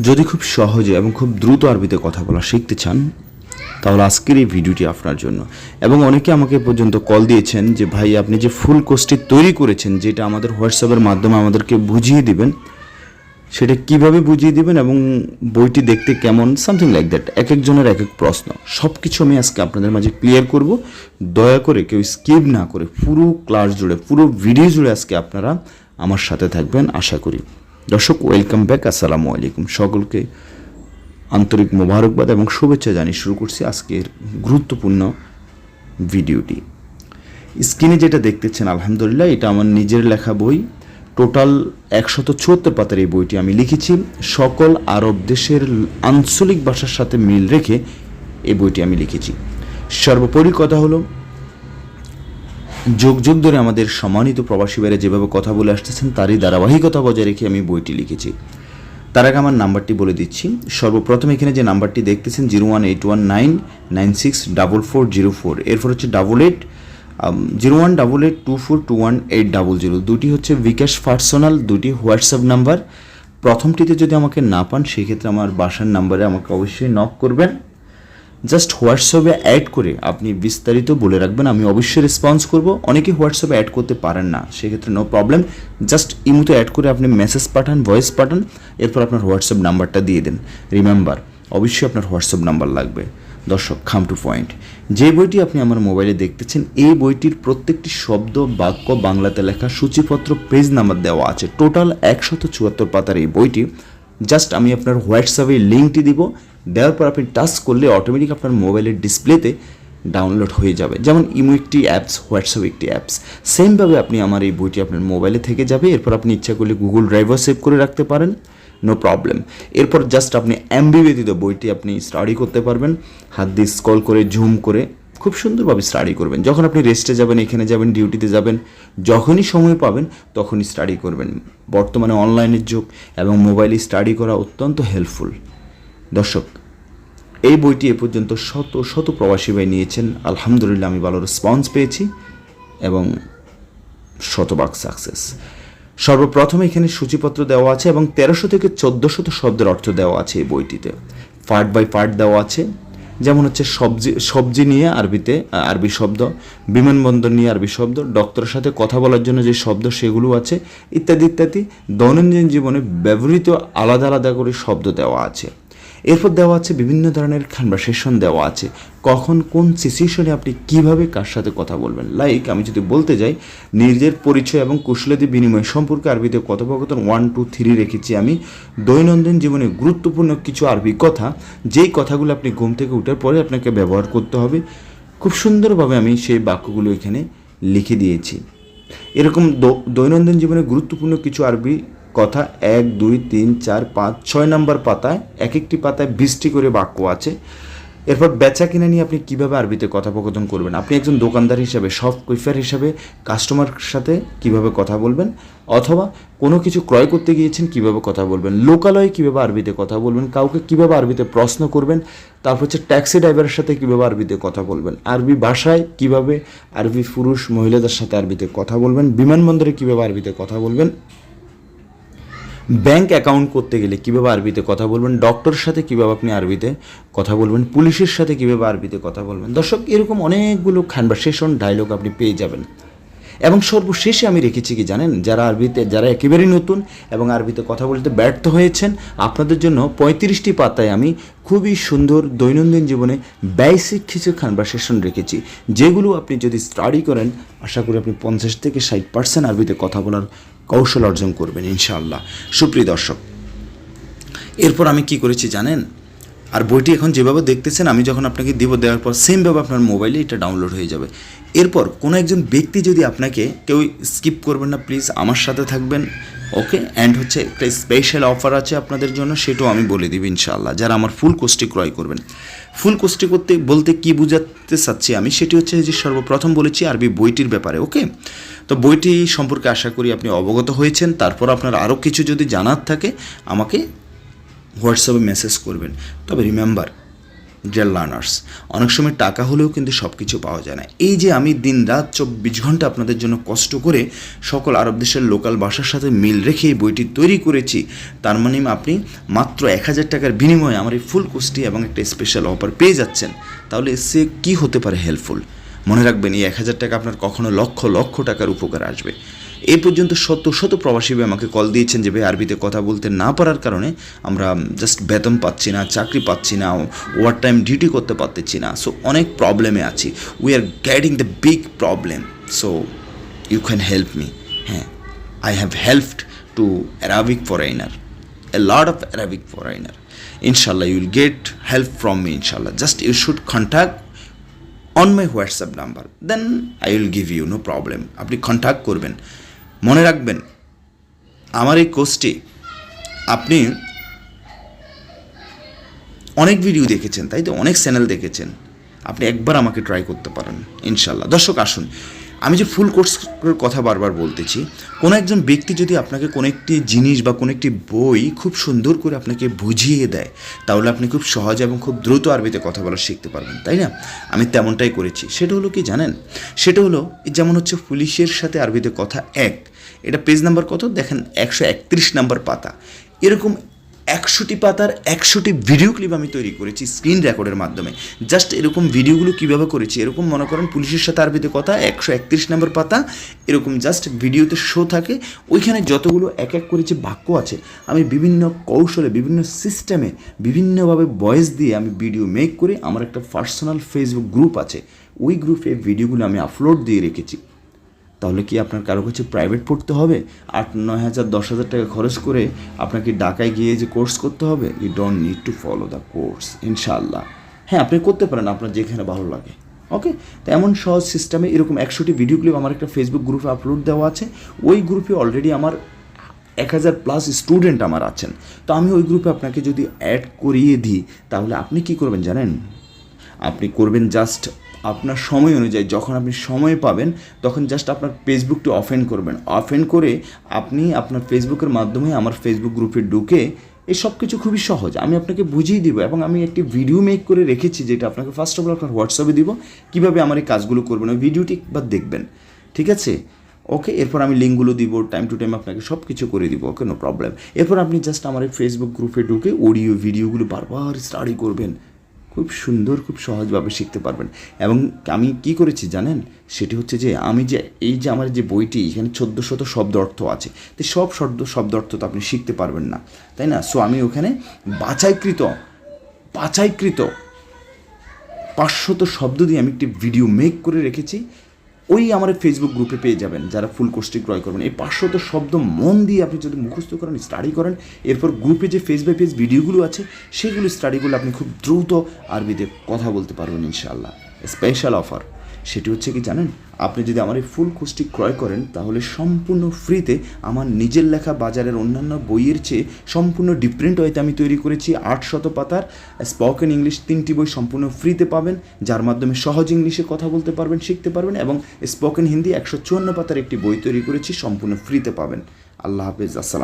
যদি খুব সহজে এবং খুব দ্রুত আরবিতে কথা বলা শিখতে চান, তাহলে আজকের এই ভিডিওটি আপনার জন্য। এবং অনেকে আমাকে পর্যন্ত কল দিয়েছেন যে, ভাই, আপনি যে ফুল কোর্সটি তৈরি করেছেন, যেটা আমাদের হোয়াটসঅ্যাপের মাধ্যমে আমাদেরকে বুঝিয়ে দিবেন, সেটা কীভাবে বুঝিয়ে দিবেন এবং বইটি দেখতে কেমন? Something like that. এক একজনের এক এক প্রশ্ন। সব কিছু আমি আজকে আপনাদের মাঝে ক্লিয়ার করব। দয়া করে কেউ স্কিপ না করে পুরো ক্লাস জুড়ে, পুরো ভিডিও জুড়ে আজকে আপনারা আমার সাথে থাকবেন, আশা করি। দর্শক ওয়েলকাম ব্যাক আসসালামু আলাইকুম। সকলকে আন্তরিক মোবারকবাদ এবং শুভেচ্ছা জানিয়ে শুরু করছি আজকের গুরুত্বপূর্ণ ভিডিওটি। স্ক্রিনে যেটা দেখতেছেন, আলহামদুলিল্লাহ, এটা আমার নিজের লেখা বই। টোটাল একশত চুয়াত্তর পাতার এই বইটি আমি লিখেছি। সকল আরব দেশের আঞ্চলিক ভাষার সাথে মিল রেখে এই বইটি আমি লিখেছি। সর্বোপরি কথা হলো যুগ যুগ ধরে আমাদের সম্মানিত প্রবাসী বাইরে যেভাবে কথা বলে আসতেছেন, তারই ধারাবাহিকতা বজায় রেখে আমি বইটি লিখেছি। তার আগে আমার নাম্বারটি বলে দিচ্ছি। সর্বপ্রথম এখানে যে নাম্বারটি দেখতেছেন, zero one eight one nine nine six double four zero four. এরপর হচ্ছে double eight zero one double eight two four two one eight double zero. দুটি হচ্ছে বিকাশ পার্সোনাল, দুটি হোয়াটসঅ্যাপ নাম্বার। প্রথমটিতে যদি আমাকে না পান, সেক্ষেত্রে আমার বাসার নাম্বারে আমাকে অবশ্যই নক করবেন। জাস্ট হোয়াটসঅ্যাপে অ্যাড করে আপনি বিস্তারিত বলে রাখবেন, আমি অবশ্যই রেসপন্স করব। অনেকে হোয়াটসঅ্যাপে অ্যাড করতে পারেন না, সেক্ষেত্রে নো প্রবলেম জাস্ট ইমুতে অ্যাড করে আপনি মেসেজ পাঠান ভয়েস পাঠান, এরপর আপনার হোয়াটসঅ্যাপ নাম্বারটা দিয়ে দেন। রিমেম্বার অবশ্যই আপনার হোয়াটসঅ্যাপ নাম্বার লাগবে। দর্শক খাম টু পয়েন্ট যে বইটি আপনি আমার মোবাইলে দেখতেছেন, এই বইটির প্রত্যেকটি শব্দ, বাক্য বাংলাতে লেখা সূচিপত্র পেজ নাম্বার দেওয়া আছে। টোটাল একশত চুয়াত্তর পাতার এই বইটি জাস্ট আমি আপনার হোয়াটসঅ্যাপে লিঙ্কটি দিব। দেওয়ার পর আপনি টাচ করলে অটোমেটিক আপনার মোবাইলের ডিসপ্লেতে ডাউনলোড হয়ে যাবে। যেমন ইমো একটি অ্যাপস হোয়াটসঅ্যাপ একটি অ্যাপস সেমভাবে আপনি আমার এই বইটি আপনার মোবাইলে থেকে যাবে। এরপর আপনি ইচ্ছা করলে গুগল ড্রাইভার সেভ করে রাখতে পারেন। নো প্রবলেম এরপর জাস্ট আপনি এমবি ব্যতীত বইটি আপনি স্টাডি করতে পারবেন। হাত দিয়ে স্কল করে ঝুম করে খুব সুন্দরভাবে স্টাডি করবেন। যখন আপনি রেস্টে যাবেন, এখানে যাবেন ডিউটিতে যাবেন, যখনই সময় পাবেন, তখনই স্টাডি করবেন। বর্তমানে অনলাইনের যুগ এবং মোবাইলে স্টাডি করা অত্যন্ত হেল্পফুল দর্শক, এই বইটি এ পর্যন্ত শত শত প্রবাসী ভাই নিয়েছেন। আলহামদুলিল্লাহ, আমি ভালো রেসপন্স পেয়েছি এবং শতভাগ সাকসেস সর্বপ্রথম এখানে সূচিপত্র দেওয়া আছে এবং তেরোশো থেকে চোদ্দোশত শব্দের অর্থ দেওয়া আছে এই বইটিতে। পার্ট বাই পার্ট দেওয়া আছে। যেমন হচ্ছে সবজি সবজি নিয়ে আরবিতে আরবি শব্দ, বিমানবন্দর নিয়ে আরবি শব্দ, ডক্টরের সাথে কথা বলার জন্য যে শব্দ সেগুলো আছে, ইত্যাদি ইত্যাদি, দৈনন্দিন জীবনে ব্যবহৃত আলাদা আলাদা করে শব্দ দেওয়া আছে। এরপর দেওয়া আছে বিভিন্ন ধরনের কনভারসেশন দেওয়া আছে। কখন কোন সিচুয়েশনে আপনি কীভাবে কার সাথে কথা বলবেন? লাইক আমি যদি বলতে যাই, নিজের পরিচয় এবং কুশলাদি বিনিময় সম্পর্কে আরবিতে কথোপকথন ওয়ান টু থ্রি রেখেছি আমি। দৈনন্দিন জীবনে গুরুত্বপূর্ণ কিছু আরবি কথা, যেই কথাগুলো আপনি ঘুম থেকে উঠার পরে আপনাকে ব্যবহার করতে হবে। খুব সুন্দরভাবে আমি সেই বাক্যগুলো এখানে লিখে দিয়েছি। এরকম দৈনন্দিন জীবনে গুরুত্বপূর্ণ কিছু আরবি কথা, এক, দুই, তিন, চার, পাঁচ, ছয় নম্বর পাতায় এক একটি পাতায় বিশটি করে বাক্য আছে। এরপর বেচা কিনা নিয়ে আপনি কীভাবে আরবিতে কথোপকথন করবেন? আপনি একজন দোকানদার হিসাবে সব কৈফার হিসাবে কাস্টমার সাথে কীভাবে কথা বলবেন? অথবা কোনো কিছু ক্রয় করতে গিয়েছেন, কীভাবে কথা বলবেন? লোকালয়ে কীভাবে আরবিতে কথা বলবেন? কাউকে কীভাবে আরবিতে প্রশ্ন করবেন? তারপর হচ্ছে ট্যাক্সি ড্রাইভারের সাথে কীভাবে আরবিতে কথা বলবেন? আরবি ভাষায় কীভাবে আরবি পুরুষ মহিলাদের সাথে আরবিতে কথা বলবেন? বিমানবন্দরে কীভাবে আরবিতে কথা বলবেন? ব্যাংক অ্যাকাউন্ট করতে গেলে কীভাবে আরবিতে কথা বলবেন? ডক্টরের সাথে কীভাবে আপনি আরবিতে কথা বলবেন? পুলিশের সাথে কীভাবে আরবিতে কথা বলবেন? দর্শক, এরকম অনেকগুলো কনভারসেশন ডায়লগ আপনি পেয়ে যাবেন। এবং সর্বশেষে আমি রেখেছি কি জানেন? যারা আরবিতে, যারা একেবারেই নতুন এবং আরবিতে কথা বলতে ব্যর্থ হয়েছেন, আপনাদের জন্য পঁয়ত্রিশটি পাতায় আমি খুবই সুন্দর দৈনন্দিন জীবনে বেসিক কিছু কনভারসেশন রেখেছি। যেগুলো আপনি যদি স্টাডি করেন, আশা করি আপনি পঞ্চাশ থেকে ষাট পার্সেন্ট আরবিতে কথা বলার কৌশল অর্জন করবেন, ইনশাআল্লাহ। সুপ্রিয় দর্শক, এরপর আমি কি করেছি জানেন? আর বইটি এখন যেভাবে দেখতেছেন, আমি যখন আপনাকে দিব, দেওয়ার পর সেমভাবে আপনার মোবাইলে এটা ডাউনলোড হয়ে যাবে। এরপর কোনো একজন ব্যক্তি যদি আপনাকে কেউ স্কিপ করবেন না, প্লিজ আমার সাথে থাকবেন। ওকে অ্যান্ড হচ্ছে একটা স্পেশাল অফার আছে আপনাদের জন্য, সেটাও আমি বলে দিব ইনশাআল্লাহ। যারা আমার ফুল কোর্সটি ক্রয় করবেন। ফুল কোর্সটি করতে, বলতে কি বোঝাতে চাচ্ছি আমি, সেটি হচ্ছে যে সর্বপ্রথম বলেছি আরবি বইটির ব্যাপারে ওকে তো বইটি সম্পর্কে আশা করি আপনি অবগত হয়েছেন। তারপর আপনার আরও কিছু যদি জানার থাকে, আমাকে হোয়াটসঅ্যাপে মেসেজ করবেন। তবে রিমেম্বার ডিয়ার লার্নার্স অনেক সময় টাকা হলেও কিন্তু সব কিছু পাওয়া যায় না। এই যে আমি দিন রাত চব্বিশ ঘণ্টা আপনাদের জন্য কষ্ট করে সকল আরব দেশের লোকাল ভাষার সাথে মিল রেখে এই বইটি তৈরি করেছি, তার মানে আপনি মাত্র এক হাজার টাকার বিনিময়ে আমার এই ফুল কোর্সটি এবং একটা স্পেশাল অফার পেয়ে যাচ্ছেন। তাহলে সে কি হতে পারে হেল্পফুল মনে রাখবেন এই এক হাজার টাকা আপনার কখনো লক্ষ লক্ষ টাকার উপকার আসবে। এই পর্যন্ত শত শত প্রবাসী ভাই আমাকে কল দিয়েছেন যে ভাই আরবিতে কথা বলতে না পারার কারণে আমরা জাস্ট বেতন পাচ্ছি না চাকরি পাচ্ছি না ওভার টাইম ডিউটি করতে পারতেছি না সো অনেক প্রবলেমে আছি we are getting the big problem so you can help me হ্যাঁ I have helped to Arabic foreigner a lot of Arabic foreigner. You will get help from me, inshallah. Just you should contact on my WhatsApp number. Then I will give you no problem. আপনি contact করবেন মনে রাখবেন, আমার এই কোর্সটি আপনি অনেক video দেখেছেন, তাই তো? অনেক চ্যানেল দেখেছেন। আপনি একবার আমাকে ট্রাই করতে পারেন, ইনশাল্লাহ। দর্শক, আসুন। আমি যে ফুল কোর্সের কথা বারবার বলতেছি, কোনো একজন ব্যক্তি যদি আপনাকে কোনো একটি জিনিস বা কোনো একটি বই খুব সুন্দর করে আপনাকে বুঝিয়ে দেয়, তাহলে আপনি খুব সহজ এবং খুব দ্রুত আরবিতে কথা বলা শিখতে পারবেন, তাই না? আমি তেমনটাই করেছি। সেটা হলো কি জানেন? সেটা হলো যেমন হচ্ছে পুলিশের সাথে আরবিতে কথা এক, এটা পেজ নাম্বার কত? দেখেন, একশো একত্রিশ নাম্বার পাতা। এরকম একশোটি পাতার একশোটি ভিডিও ক্লিপ আমি তৈরি করেছি স্ক্রিন রেকর্ডের মাধ্যমে। জাস্ট এরকম ভিডিওগুলো কীভাবে করেছি, এরকম মনে করেন পুলিশের সাথে আরবিতে কথা, একশো একত্রিশ নম্বর পাতা, এরকম জাস্ট ভিডিওতে শো থাকে। ওইখানে যতগুলো এক এক করে যে বাক্য আছে, আমি বিভিন্ন কৌশলে, বিভিন্ন সিস্টেমে বিভিন্নভাবে ভয়েস দিয়ে আমি ভিডিও মেক করে আমার একটা পার্সোনাল ফেসবুক গ্রুপ আছে। ওই গ্রুপে ভিডিওগুলো আমি আপলোড দিয়ে রেখেছি। তাহলে কি আপনার কারও কাছে প্রাইভেট পড়তে হবে? আট, নয় হাজার, দশ হাজার টাকা খরচ করে আপনাকে ঢাকায় গিয়ে যে কোর্স করতে হবে? You don't need to follow the course ইনশাআল্লাহ। হ্যাঁ আপনি করতে পারেন, আপনার যেখানে ভালো লাগে। ওকে তো এমন সহজ সিস্টেমে এরকম একশোটি ভিডিও ক্লিপ আমার একটা ফেসবুক গ্রুপে আপলোড দেওয়া আছে। ওই গ্রুপে অলরেডি আমার এক হাজার প্লাস স্টুডেন্ট আমার আছেন। তো আমি ওই গ্রুপে আপনাকে যদি অ্যাড করিয়ে দিই, তাহলে আপনি কি করবেন জানেন? আপনি করবেন জাস্ট আপনার সময় অনুযায়ী, যখন আপনি সময় পাবেন, তখন জাস্ট আপনার ফেসবুকটি অফেন করবেন। অফেন করে আপনি আপনার ফেসবুকের মাধ্যমে আমার ফেসবুক গ্রুপে ঢুকে এই সব কিছু খুবই সহজ। আমি আপনাকে বুঝিয়ে দিব এবং আমি একটি ভিডিও মেক করে রেখেছি যেটা আপনাকে ফার্স্ট অফ অল আপনার হোয়াটসঅ্যাপে দিব, কীভাবে আমার এই কাজগুলো করবেন, ওই ভিডিওটি একবার দেখবেন। ঠিক আছে? ওকে এরপর আমি লিঙ্কগুলো দিব টাইম টু টাইম আপনাকে সব কিছু করে দিব ওকে নো প্রবলেম এরপর আপনি জাস্ট আমার এই ফেসবুক গ্রুপে ঢুকে অডিও ভিডিওগুলো বারবার স্টাডি করবেন। খুব সুন্দর, খুব সহজভাবে শিখতে পারবেন। এবং আমি কি করেছি জানেন? সেটি হচ্ছে যে, আমি যে, এই যে আমার যে বইটি, এখানে চোদ্দ শত শব্দ অর্থ আছে। তো সব শব্দ শব্দ অর্থ তো আপনি শিখতে পারবেন না। তাই না? সো আমি ওখানে বাছাইকৃত বাছাইকৃত পাঁচশত শব্দ দিয়ে আমি একটি ভিডিও মেক করে রেখেছি। ওই আমার ফেসবুক গ্রুপে পেয়ে যাবেন, যারা ফুল কোর্সটি ক্রয় করবেন। এই পাঁচশত শব্দ মন দিয়ে আপনি যদি মুখস্থ করেন স্টাডি করেন, এরপর গ্রুপে যে ফেস বাই ফেস ভিডিওগুলো আছে, সেগুলো স্টাডিগুলো আপনি খুব দ্রুত আরবিতে কথা বলতে পারবেন ইনশাআল্লাহ। স্পেশাল অফার সেটি হচ্ছে কি জানেন, আপনি যদি আমার এই ফুল কোর্সটি ক্রয় করেন, তাহলে সম্পূর্ণ ফ্রিতে আমার নিজের লেখা বাজারের অন্যান্য বইয়ের চেয়ে সম্পূর্ণ ডিফারেন্ট ওয়েতে আমি তৈরি করেছি। আটশত পাতার স্পোকেন ইংলিশ তিনটি বই সম্পূর্ণ ফ্রিতে পাবেন, যার মাধ্যমে সহজ ইংলিশে কথা বলতে পারবেন, শিখতে পারবেন এবং স্পোকেন হিন্দি একশো চুয়ান্ন পাতার একটি বই তৈরি করেছি, সম্পূর্ণ ফ্রিতে পাবেন। আল্লাহ হাফিজ, আসসালাম